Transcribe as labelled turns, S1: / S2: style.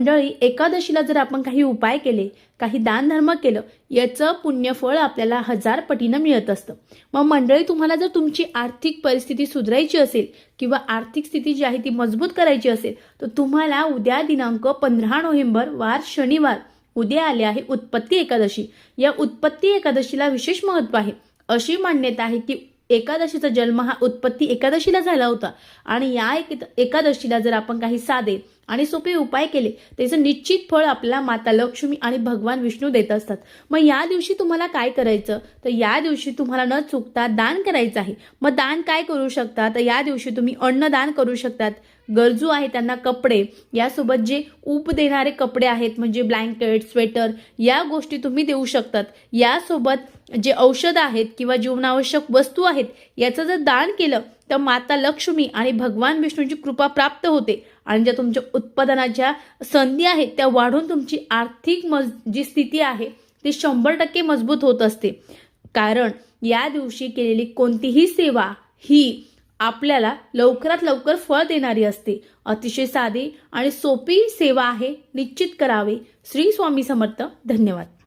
S1: मंडळी एकादशीला जर आपण काही उपाय केले काही दानधर्म केलं याचं पुण्यफळ आपल्याला हजार पटीनं मिळत असतं. मग मंडळी तुम्हाला जर तुमची आर्थिक परिस्थिती सुधारायची असेल किंवा आर्थिक स्थिती जी आहे ती मजबूत करायची असेल तर तुम्हाला उद्या दिनांक पंधरा नोव्हेंबर वार शनिवार उद्या आले आहे उत्पत्ती एकादशी. या उत्पत्ती एकादशीला विशेष महत्त्व आहे. अशी मान्यता आहे की एकादशीचा जन्म हा उत्पत्ती एकादशीला झाला होता. आणि या एक एकादशीला जर आपण काही साधे आणि सोपे उपाय केले. त्याचं निश्चित फळ आपल्याला माता लक्ष्मी आणि भगवान विष्णू देत असतात. मग या दिवशी तुम्हाला काय करायचं? तर या दिवशी तुम्हाला न चुकता दान करायचं आहे. मग दान काय करू शकता? तर या दिवशी तुम्ही अन्नदान करू शकतात. गरजू आहे त्यांना कपडे. यासोबत जे ऊब देणारे कपडे आहेत म्हणजे ब्लँकेट स्वेटर या गोष्टी तुम्ही देऊ शकतात. यासोबत जे औषध आहेत किंवा जीवनावश्यक वस्तू आहेत याचं जर दान केलं तर माता लक्ष्मी आणि भगवान विष्णूची कृपा प्राप्त होते. आणि ज्या तुमच्या उत्पादनाच्या संधी आहेत त्या वाढून तुमची आर्थिक मज जी स्थिती आहे ती शंभर टक्के मजबूत होत असते. कारण या दिवशी केलेली कोणतीही सेवा ही आपल्याला लवकरात लवकर फळ देणारी असते. अतिशय साधी आणि सोपी सेवा आहे निश्चित करावे. श्री स्वामी समर्थ धन्यवाद.